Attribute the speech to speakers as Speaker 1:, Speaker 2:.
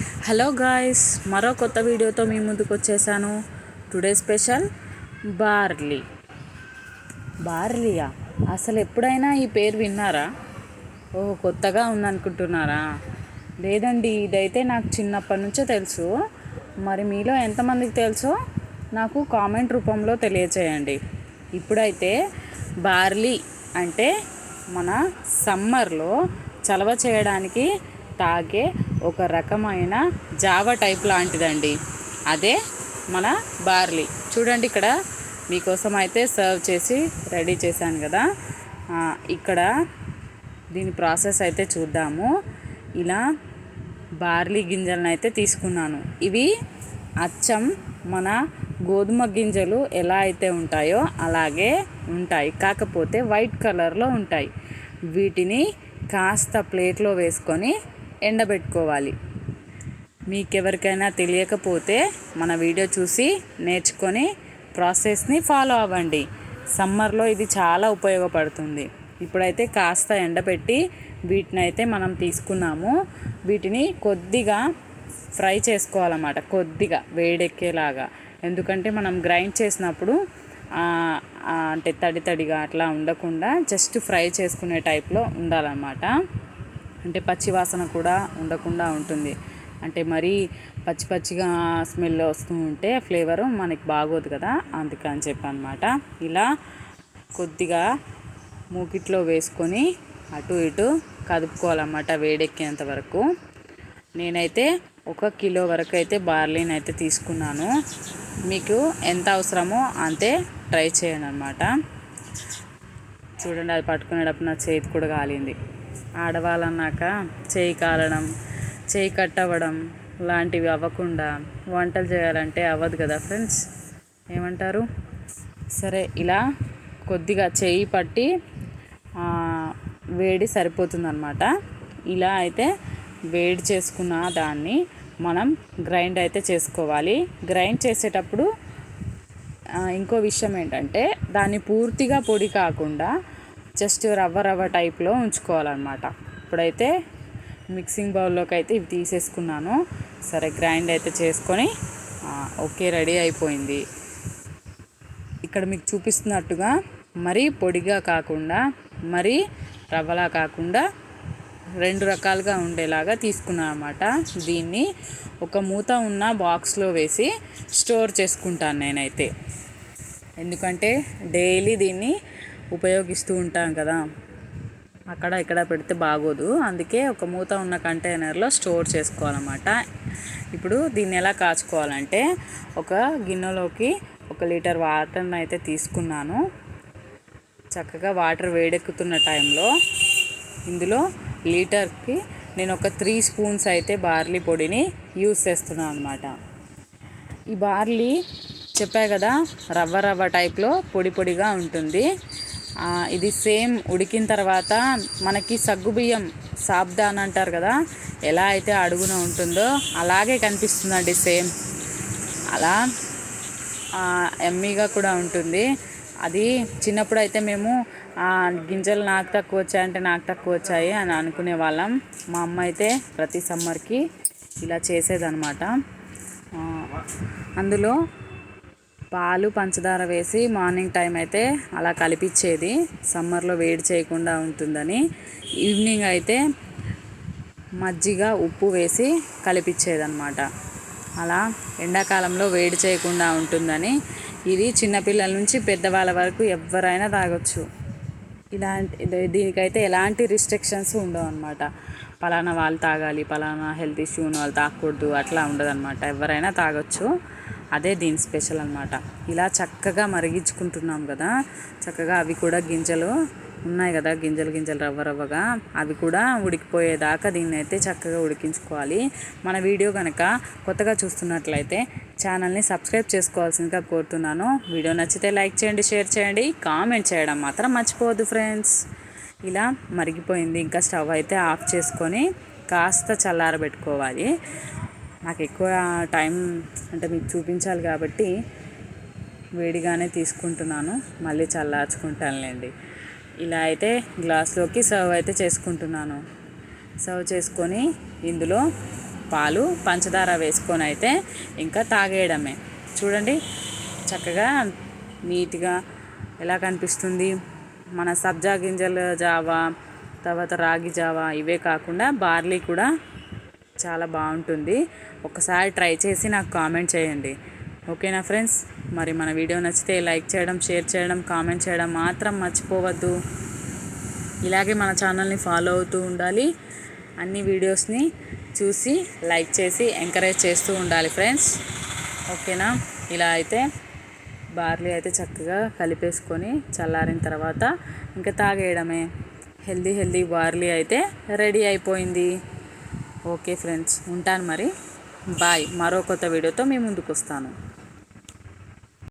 Speaker 1: Hello guys మరో కొత్త వీడియోతో మీ ముందుకు వచ్చేసాను. Today special barley. బార్లీయా? అసలు ఎప్పుడైనా ఈ పేరు విన్నారా? ఓ కొత్తగా ఉందనుకుంటున్నారా? లేదండి ఇదైతే నాకు చిన్నప్పటి నుంచే తెలుసు. మరి మీలో ఎంతమందికి తెలుసో? నాకు కామెంట్ రూపంలో తెలియచేయండి. ఇప్పుడైతే బార్లీ అంటే మన సమ్మర్లో చలవ చేయడానికి తాగే ఒక రకమైన జావ టైప్ లాంటిదండి. అదే మన బార్లీ. చూడండి ఇక్కడ మీకోసం అయితే సర్వ్ చేసి రెడీ చేశాను కదా. ఇక్కడ దీని ప్రాసెస్ అయితే చూద్దాము. ఇలా బార్లీ గింజలను అయితే తీసుకున్నాను. ఇవి అచ్చం మన గోధుమ గింజలు ఎలా అయితే ఉంటాయో అలాగే ఉంటాయి. కాకపోతే వైట్ కలర్లో ఉంటాయి. వీటిని కాస్త ప్లేట్లో వేసుకొని ఎండబెట్టుకోవాలి. మీకెవరికైనా తెలియకపోతే మన వీడియో చూసి నేర్చుకొని ప్రాసెస్ని ఫాలో అవ్వండి. సమ్మర్లో ఇది చాలా ఉపయోగపడుతుంది. ఇప్పుడైతే కాస్త ఎండబెట్టి వీటిని అయితే మనం తీసుకున్నాము. వీటిని కొద్దిగా ఫ్రై చేసుకోవాలన్నమాట. కొద్దిగా వేడెక్కేలాగా. ఎందుకంటే మనం గ్రైండ్ చేసినప్పుడు అంటే తడి తడిగా అట్లా ఉండకుండా జస్ట్ ఫ్రై చేసుకునే టైప్లో ఉండాలన్నమాట. అంటే పచ్చి వాసన కూడా ఉండకుండా ఉంటుంది. అంటే మరీ పచ్చి పచ్చిగా స్మెల్ వస్తూ ఉంటే ఫ్లేవర్ మనకి బాగోదు కదా అందుకని చెప్పి అనమాట ఇలా కొద్దిగా మూకిట్లో వేసుకొని అటు ఇటు కదుపుకోవాలన్నమాట వేడెక్కేంత వరకు. నేనైతే ఒక కిలో వరకు అయితే బార్లీని అయితే తీసుకున్నాను. మీకు ఎంత అవసరమో అంతే ట్రై చేయండి అనమాట చూడండి అది పట్టుకునేటప్పుడు నా చేతి కూడా కాలింది. ఆడవాళ్ళన్నాక చేయి కాలడం చేయి కట్టవడం లాంటివి అవ్వకుండా వంటలు చేయాలంటే అవ్వదు కదా ఫ్రెండ్స్. ఏమంటారు? సరే ఇలా కొద్దిగా చేయి పట్టి వేడి సరిపోతుందన్నమాట. ఇలా అయితే వేడి చేసుకున్న దాన్ని మనం గ్రైండ్ అయితే చేసుకోవాలి. గ్రైండ్ చేసేటప్పుడు ఇంకో విషయం ఏంటంటే దాన్ని పూర్తిగా పొడి కాకుండా జస్ట్ రవ్వ రవ్వ టైప్లో ఉంచుకోవాలన్నమాట. ఇప్పుడైతే మిక్సింగ్ బౌల్లోకి అయితే ఇవి తీసేసుకున్నాను. సరే గ్రైండ్ అయితే చేసుకొని ఓకే రెడీ అయిపోయింది. ఇక్కడ మీకు చూపిస్తున్నట్టుగా మరీ పొడిగా కాకుండా మరీ రవ్వలా కాకుండా రెండు రకాలుగా ఉండేలాగా తీసుకున్నాను అనమాట దీన్ని ఒక మూత ఉన్న బాక్స్లో వేసి స్టోర్ చేసుకుంటాను నేనైతే. ఎందుకంటే డైలీ దీన్ని ఉపయోగిస్తూ ఉంటాం కదా. అక్కడ ఇక్కడ పెడితే బాగోదు. అందుకే ఒక మూత ఉన్న కంటైనర్లో స్టోర్ చేసుకోవాలన్నమాట. ఇప్పుడు దీన్ని ఎలా కాచుకోవాలంటే ఒక గిన్నెలోకి ఒక లీటర్ వాటర్ని అయితే తీసుకున్నాను. చక్కగా వాటర్ వేడెక్కుతున్న టైంలో ఇందులో లీటర్కి నేను ఒక త్రీ స్పూన్స్ అయితే బార్లీ పొడిని యూస్ చేస్తున్నాను అనమాట ఈ బార్లీ చెప్పా కదా రవ్వ రవ్వ టైప్లో పొడి పొడిగా ఉంటుంది. ఇది సేమ్ ఉడికిన తర్వాత మనకి సగ్గుబియ్యం సాబ్దాన్ అంటారు కదా ఎలా అయితే అడుగున ఉంటుందో అలాగే కనిపిస్తుందండి సేమ్. అలా ఎమ్మీగా కూడా ఉంటుంది. అది చిన్నప్పుడు అయితే మేము గింజలు నాకు తక్కువ వచ్చాయంటే నాకు తక్కువ వచ్చాయి అని అనుకునే వాళ్ళం. మా అమ్మ అయితే ప్రతి సమ్మర్కి ఇలా చేసేదనమాట అందులో పాలు పంచదార వేసి మార్నింగ్ టైం అయితే అలా కలిపిచ్చేది. సమ్మర్లో వేడి చేయకుండా ఉంటుందని. ఈవినింగ్ అయితే మజ్జిగ ఉప్పు వేసి కలిపిచ్చేదన్నమాట. అలా ఎండాకాలంలో వేడి చేయకుండా ఉంటుందని. ఇది చిన్నపిల్లల నుంచి పెద్దవాళ్ళ వరకు ఎవరైనా తాగొచ్చు. ఇలాంటి దీనికైతే ఎలాంటి రిస్ట్రిక్షన్స్ ఉండవు అనమాట పలానా వాళ్ళు తాగాలి పలానా హెల్త్ ఇష్యూ ఉన్న వాళ్ళు తాగకూడదు అట్లా ఉండదన్నమాట. ఎవరైనా తాగొచ్చు. అదే దీని స్పెషల్ అనమాట ఇలా చక్కగా మరిగించుకుంటున్నాం కదా. చక్కగా అవి కూడా గింజలు ఉన్నాయి కదా. గింజలు గింజలు రవ్వ రవ్వగా అవి కూడా ఉడికిపోయేదాకా దీన్ని అయితే చక్కగా ఉడికించుకోవాలి. మన వీడియో కనుక కొత్తగా చూస్తున్నట్లయితే ఛానల్ని సబ్స్క్రైబ్ చేసుకోవాల్సిందిగా కోరుతున్నాను. వీడియో నచ్చితే లైక్ చేయండి షేర్ చేయండి కామెంట్ చేయడం మాత్రం మర్చిపోవద్దు ఫ్రెండ్స్. ఇలా మరిగిపోయింది. ఇంకా స్టవ్ అయితే ఆఫ్ చేసుకొని కాస్త చల్లారబెట్టుకోవాలి. నాకు ఎక్కువ టైం అంటే మీకు చూపించాలి కాబట్టి వేడిగానే తీసుకుంటున్నాను. మళ్ళీ చల్లార్చుకుంటానులేండి. ఇలా అయితే గ్లాస్లోకి సర్వ్ అయితే చేసుకుంటున్నాను. సర్వ్ చేసుకొని ఇందులో పాలు పంచదార వేసుకొని అయితే ఇంకా తాగేయడమే. చూడండి చక్కగా నీట్గా ఎలా కనిపిస్తుంది. మన సబ్జా గింజల జావా తర్వాత రాగి జావా ఇవే కాకుండా బార్లీ కూడా చాలా బాగుంటుంది. ఒకసారి ట్రై చేసి నాకు కామెంట్ చేయండి. ఓకేనా ఫ్రెండ్స్? మరి మన వీడియో నచ్చితే లైక్ చేయడం షేర్ చేయడం కామెంట్ చేయడం మాత్రం మర్చిపోవద్దు. ఇలాగే మన ఛానల్ని ఫాలో అవుతూ ఉండాలి. అన్ని వీడియోస్ని చూసి లైక్ చేసి ఎంకరేజ్ చేస్తూ ఉండాలి ఫ్రెండ్స్. ఓకేనా? ఇలా అయితే బార్లీ అయితే చక్కగా కలిపేసుకొని చల్లారిన తర్వాత ఇంకా తాగేయడమే. హెల్దీ హెల్దీ బార్లీ అయితే రెడీ అయిపోయింది. ఓకే ఫ్రెండ్స్ ఉంటాను మరి. బాయ్. మరో కొత్త వీడియోతో మీ ముందుకు వస్తాను